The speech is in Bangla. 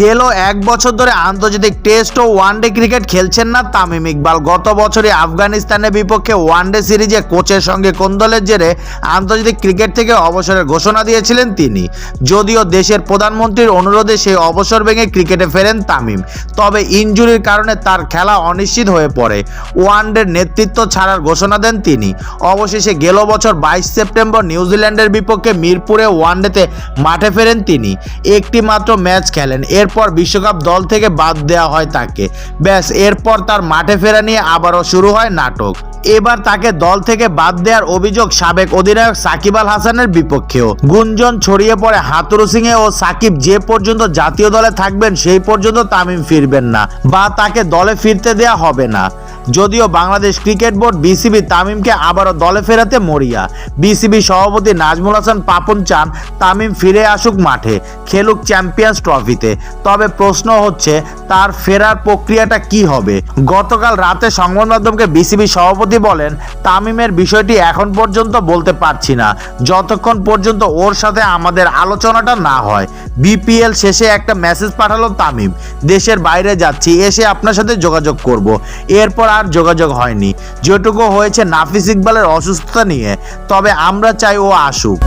গেল এক বছর ধরে আন্তর্জাতিক টেস্ট ও ওয়ানডে ক্রিকেট খেলছেন না তামিম ইকবাল। গত বছরই আফগানিস্তানের বিপক্ষে ওয়ানডে সিরিজে কোচের সঙ্গে কোন্দলের জেরে আন্তর্জাতিক ক্রিকেট থেকে অবসরের ঘোষণা দিয়েছিলেন তিনি। যদিও দেশের প্রধানমন্ত্রীর অনুরোধে সেই অবসর ভেঙে ক্রিকেটে ফেরেন তামিম। তবে ইনজুরির কারণে তার খেলা অনিশ্চিত হয়ে পড়ে। ওয়ানডের নেতৃত্ব ছাড়ার ঘোষণা দেন তিনি। অবশেষে গেল বছর বাইশ সেপ্টেম্বর নিউজিল্যান্ডের বিপক্ষে মিরপুরে ওয়ানডেতে মাঠে ফেরেন তিনি। একটি মাত্র ম্যাচ খেলেন এরপর বিশ্বকাপ দল থেকে বাদ দেওয়া হয় তাকে। ব্যাস, এরপর তার মাঠে ফেরা নিয়ে আবারও শুরু হয় নাটক। এবার তাকে দল থেকে বাদ দেওয়ার অভিযোগ সাবেক অধিনায়ক সাকিব আল হাসানের বিপক্ষেও। গুঞ্জন ছড়িয়ে পড়ে হাতুরু সিং ও সাকিব যে পর্যন্ত জাতীয় দলে থাকবেন সেই পর্যন্ত তামিম ফিরবেন না বা তাকে দলে ফিরতে দেয়া হবে না। যদিও বাংলাদেশ ক্রিকেট বোর্ড বিসিবি তামিমকে আবারও দলে ফেরাতে মরিয়া। বিসিবি সভাপতি নাজমুল হাসান পাপন চান তামিম ফিরে আসুক মাঠে, খেলুক চ্যাম্পিয়ন্স ট্রফিতে। তবে প্রশ্ন হচ্ছে, তার ফেরার প্রক্রিয়াটা কি হবে? গতকাল রাতে সংবাদ মাধ্যমকে বিসিবি সভাপতি বলেন, তামিমের বিষয়টি এখন পর্যন্ত বলতে পারছি না। যতক্ষণ পর্যন্ত ওর সাথে আমাদের আলোচনাটা না হয় বিপিএল শেষে একটা মেসেজ পাঠালো তামিম। দেশের বাইরে যাচ্ছি, এসে আপনার সাথে যোগাযোগ করব। এরপর আর যোগাযোগ হয়নি। যেটুকু হয়েছে নাফিস ইকবালের অসুস্থতা নিয়ে তবে আমরা চাই ও আসুক।